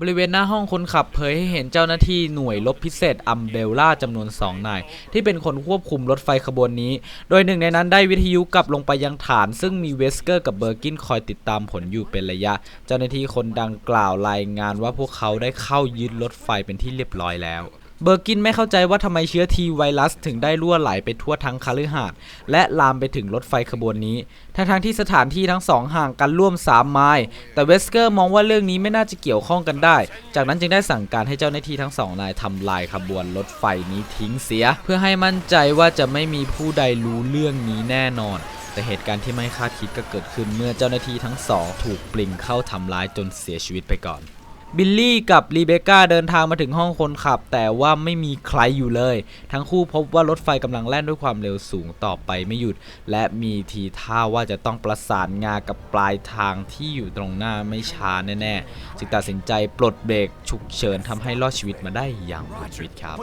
บริเวณหน้าห้องคนขับเผยให้เห็นเจ้าหน้าที่หน่วยรบพิเศษอัมเบลล่าจำนวน 2 นาย ที่เป็นคนควบคุมรถไฟขบวนนี้ โดยหนึ่งในนั้นได้วิทยุกลับลงไปยังฐาน ซึ่งมีเวสเกอร์กับเบอร์กินคอยติดตามผลอยู่เป็นระยะ เจ้าหน้าที่คนดังกล่าวรายงานว่าพวกเขาได้เข้ายึดรถไฟเป็นที่เรียบร้อยแล้ว เบอร์กินไม่เข้าใจว่าทำไมเชื้อทีไวรัสถึงได้รั่วไหลไปทั่วทั้งคาลือหาด และลามไปถึงรถไฟขบวนนี้ ทั้งทที่สถานที่ทั้งสองห่างกันร่วม 3 ไมล์ แต่เวสเกอร์มองว่าเรื่องนี้ไม่น่าจะเกี่ยวข้องกันได้ จากนั้นจึงได้สั่งการให้เจ้าหน้าที่ทั้งสองนายทำลายขบวนรถไฟนี้ทิ้งเสีย เพื่อให้มั่นใจว่าจะไม่มีผู้ใดรู้เรื่องนี้แน่นอน แต่เหตุการณ์ที่ไม่คาดคิดก็เกิดขึ้นเมื่อเจ้าหน้าที่ทั้งสอง ถูกปลิงเข้าทำร้ายจนเสียชีวิตไปก่อน บิลลี่กับรีเบคก้าเดินทางมาถึงห้องคนขับ แต่ว่าไม่มีใครอยู่เลย ทั้งคู่พบว่ารถไฟกำลังแล่นด้วยความเร็วสูงต่อไปไม่หยุด และมีทีท่าว่าจะต้องประสานงากับปลายทางที่อยู่ตรงหน้าไม่ช้าแน่ๆจึงตัดสินใจปลดเบรกฉุกเฉินทำให้รอดชีวิตมาได้อย่างบุดหวิดครับ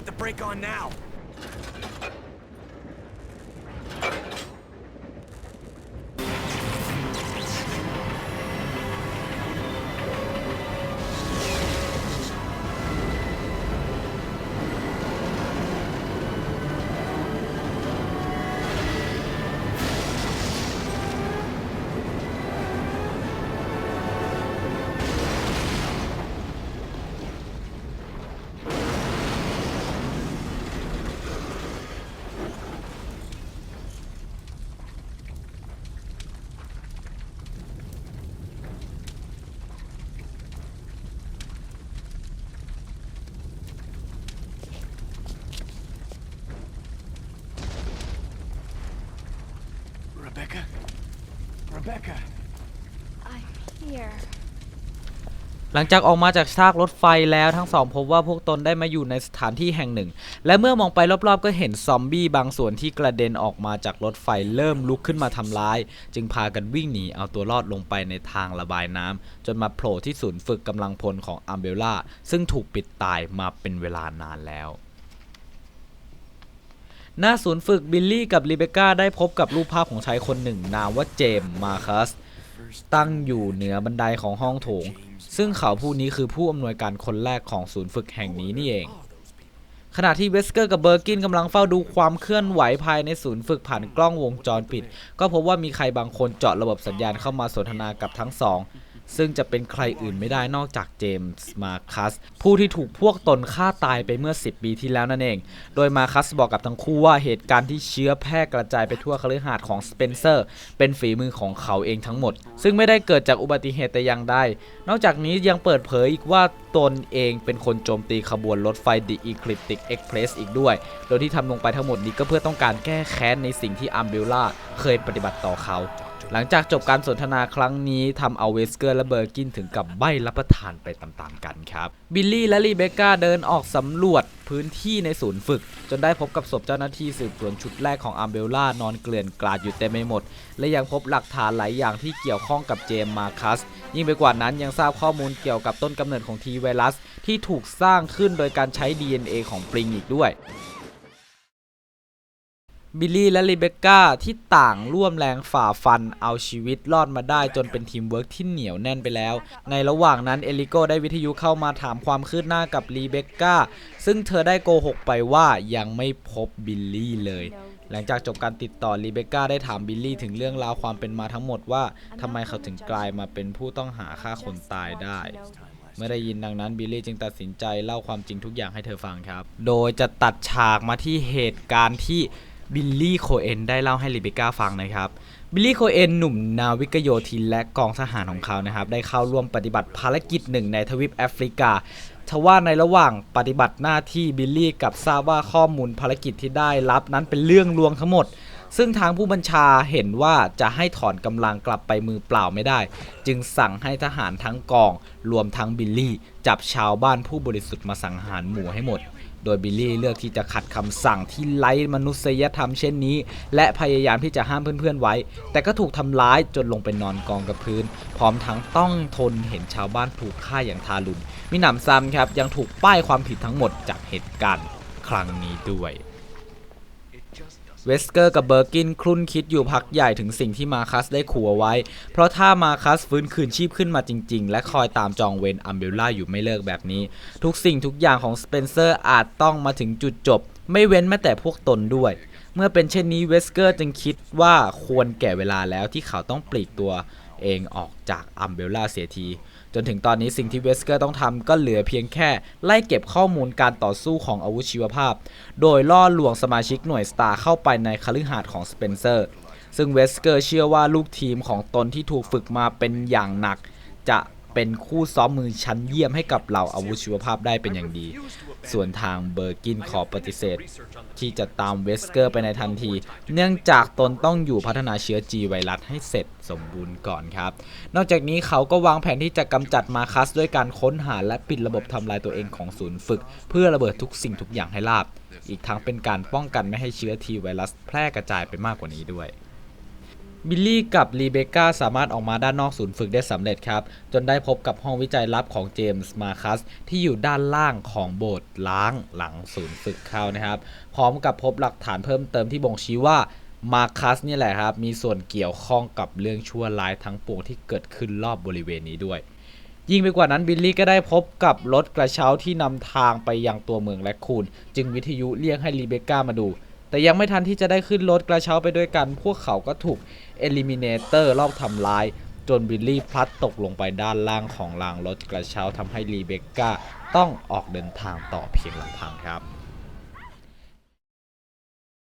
Rebecca? Rebecca? I'm here. หลังจากออกมาจากซากรถไฟแล้วทั้งสองพบว่าพวกตนได้มาอยู่ในสถานที่แห่งหนึ่ง และเมื่อมองไปรอบๆ ก็เห็นซอมบี้บางส่วนที่กระเด็นออกมาจากรถไฟเริ่มลุกขึ้นมาทำร้าย จึงพากันวิ่งหนีเอาตัวรอดลงไปในทางระบายน้ำจนมาโผล่ที่ศูนย์ฝึกกำลังพลของอัมเบล่าซึ่งถูกปิดตายมาเป็นเวลานานแล้ว หน้าศูนย์ฝึกบิลลี่กับรีเบคก้าได้พบกับรูปภาพของชายคนหนึ่ง นามว่าเจมส์มาคัส ตั้งอยู่เหนือบันไดของห้องโถง ซึ่งเขาผู้นี้คือผู้อำนวยการคนแรกของศูนย์ฝึกแห่งนี้นี่เอง ขณะที่เวสเกอร์กับเบอร์กินกำลังเฝ้าดูความเคลื่อนไหวภายในศูนย์ฝึกผ่านกล้องวงจรปิด ก็พบว่ามีใครบางคนเจาะระบบสัญญาณเข้ามาสนทนากับทั้งสอง ซึ่งจะเป็นใครอื่นไม่ได้นอกจากเจมส์มาคัสผู้ที่ถูกพวกตนฆ่าตายไปเมื่อ 10 ปีที่แล้วนั่นเอง โดยมาคัสบอกกับทั้งคู่ว่าเหตุการณ์ที่เชื้อแพร่กระจายไปทั่วคฤหาสน์ของสเปนเซอร์ เป็นฝีมือของเขาเองทั้งหมด ซึ่งไม่ได้เกิดจากอุบัติเหตุแต่อย่างใดนอกจากนี้ยังเปิดเผยอีกว่าตนเองเป็นคนโจมตีขบวนรถไฟ The Ecliptic Express อีกด้วย โดยที่ทำลงไปทั้งหมดนี้ก็เพื่อต้องการแก้แค้นในสิ่งที่อัมเบลล่าเคยปฏิบัติต่อเขา หลังจากจบการสนทนาครั้งนี้ทำเอาเวสเกอร์และเบอร์กินถึงกับใบรับประทานไปตามๆกันครับ บิลลี่และรีเบคก้าเดินออกสำรวจพื้นที่ในศูนย์ฝึก จนได้พบกับศพเจ้าหน้าที่สืบสวนชุดแรกของอัมเบลล่านอนเกลื่อนกลาดอยู่เต็มไปหมด และยังพบหลักฐานหลายอย่างที่เกี่ยวข้องกับเจมส์มาคัส ยิ่งไปกว่านั้นยังทราบข้อมูลเกี่ยวกับต้นกำเนิดของทีไวรัส ที่ถูกสร้างขึ้นโดยการใช้ DNA ของปลิงอีกด้วย บิลลี่และรีเบคก้าที่ต่างร่วมแรงฝ่าฟันเอาชีวิตรอดมาได้จนเป็นทีมเวิร์กที่เหนียวแน่นไปแล้ว ในระหว่างนั้นเอลิโกได้วิทยุเข้ามาถามความคืบหน้ากับรีเบคก้าซึ่งเธอได้โกหกไปว่ายังไม่พบบิลลี่เลย หลังจากจบการติดต่อรีเบคก้าได้ถามบิลลี่ถึงเรื่องราวความเป็นมาทั้งหมดว่าทำไมเขาถึงกลายมาเป็นผู้ต้องหาฆ่าคนตายได้เมื่อได้ยินดังนั้นบิลลี่จึงตัดสินใจเล่าความจริงทุกอย่างให้เธอฟังครับ โดยจะตัดฉากมาที่เหตุการณ์ที่ บิลลี่โคเอนได้เล่าให้ลิเบก้าฟังนะครับ บิลลี่โคเอนหนุ่มนาวิกโยธินและกองทหารของเขานะครับ ได้เข้าร่วมปฏิบัติภารกิจหนึ่งในทวีปแอฟริกาทว่าในระหว่างปฏิบัติหน้าที่บิลลี่กลับทราบว่าข้อมูลภารกิจที่ได้รับนั้นเป็นเรื่องลวงทั้งหมด ซึ่งทางผู้บัญชาเห็นว่าจะให้ถอนกำลังกลับไปมือเปล่าไม่ได้ จึงสั่งให้ทหารทั้งกอง รวมทั้งบิลลี่ จับชาวบ้านผู้บริสุทธิ์มาสังหารหมู่ให้หมด โดยบิลลี่เลือกที่จะขัดคำสั่งที่ไร้มนุษยธรรมเช่นนี้ และพยายามที่จะห้ามเพื่อนๆไว้ แต่ก็ถูกทำร้ายจนลงไปนอนกองกับพื้น พร้อมทั้งต้องทนเห็นชาวบ้านถูกฆ่าอย่างทารุณมิหนำซ้ำครับยังถูกป้ายความผิดทั้งหมดจากเหตุการณ์ครั้งนี้ด้วย เวสเกอร์กับเบอร์กินครุ่นคิดอยู่พักใหญ่ถึงสิ่งที่มาคัสได้ขู่เอาไว้ เพราะถ้ามาคัสฟื้นคืนชีพขึ้นมาจริง ๆ และคอยตามจองเวนอัมเบลล่าอยู่ไม่เลิกแบบนี้ ทุกสิ่งทุกอย่างของสเปนเซอร์อาจต้องมาถึงจุดจบ ไม่เว้นแม้แต่พวกตนด้วย เมื่อเป็นเช่นนี้เวสเกอร์จึงคิดว่าควรแก่เวลาแล้วที่เขาต้องปลีกตัวเองออกจากอัมเบลล่าเสียที จนถึงตอนนี้สิ่งที่เวสเกอร์ต้องทำก็เหลือเพียงแค่ไล่เก็บข้อมูลการต่อสู้ของอาวุธชีวภาพ โดยล่อลวงสมาชิกหน่วยสตาร์เข้าไปในคฤหาสน์ของสเปนเซอร์ ซึ่งเวสเกอร์เชื่อว่าลูกทีมของตนที่ถูกฝึกมาเป็นอย่างหนัก จะ เป็นคู่ซ้อมมือชั้นเยี่ยมให้กับเหล่าอาวุธชีวภาพได้เป็นอย่างดี ส่วนทางเบอร์กินขอปฏิเสธ ที่จะตามเวสเกอร์ไปในทันที เนื่องจากตนต้องอยู่พัฒนาเชื้อ G ไวรัสให้เสร็จสมบูรณ์ก่อนครับ นอกจากนี้เขาก็วางแผนที่จะกำจัดมาคัสด้วยการค้นหาและปิดระบบทำลายตัวเองของศูนย์ฝึก เพื่อระเบิดทุกสิ่งทุกอย่างให้ราบ อีกทั้งเป็นการป้องกันไม่ให้เชื้อ T ไวรัสแพร่กระจายไปมากกว่านี้ด้วย บิลลี่กับรีเบคก้าสามารถออกมาด้านนอกศูนย์ฝึกได้สำเร็จครับ จนได้พบกับห้องวิจัยลับของเจมส์มาคัสที่อยู่ด้านล่างของโบสถ์ล้างหลังศูนย์ฝึกเข้านะครับ พร้อมกับพบหลักฐานเพิ่มเติมที่บ่งชี้ว่ามาคัสนี่แหละครับ มีส่วนเกี่ยวข้องกับเรื่องชั่วร้ายทั้งปวงที่เกิดขึ้นรอบบริเวณนี้ด้วย ยิ่งไปกว่านั้นบิลลี่ก็ได้พบกับรถกระเช้าที่นำทางไปยังตัวเมืองแลคคูนจึงวิทยุเรียกให้รีเบคก้ามาดู แต่ยังไม่ทันที่จะได้ขึ้นรถกระเช้าไปด้วยกัน พวกเขาก็ถูกเอลิมิเนเตอร์รอบทำลาย จนบิลลี่พลัดตกลงไปด้านล่างของรางรถกระเช้าทำให้รีเบคก้าต้องออกเดินทางต่อเพียงลำพังครับ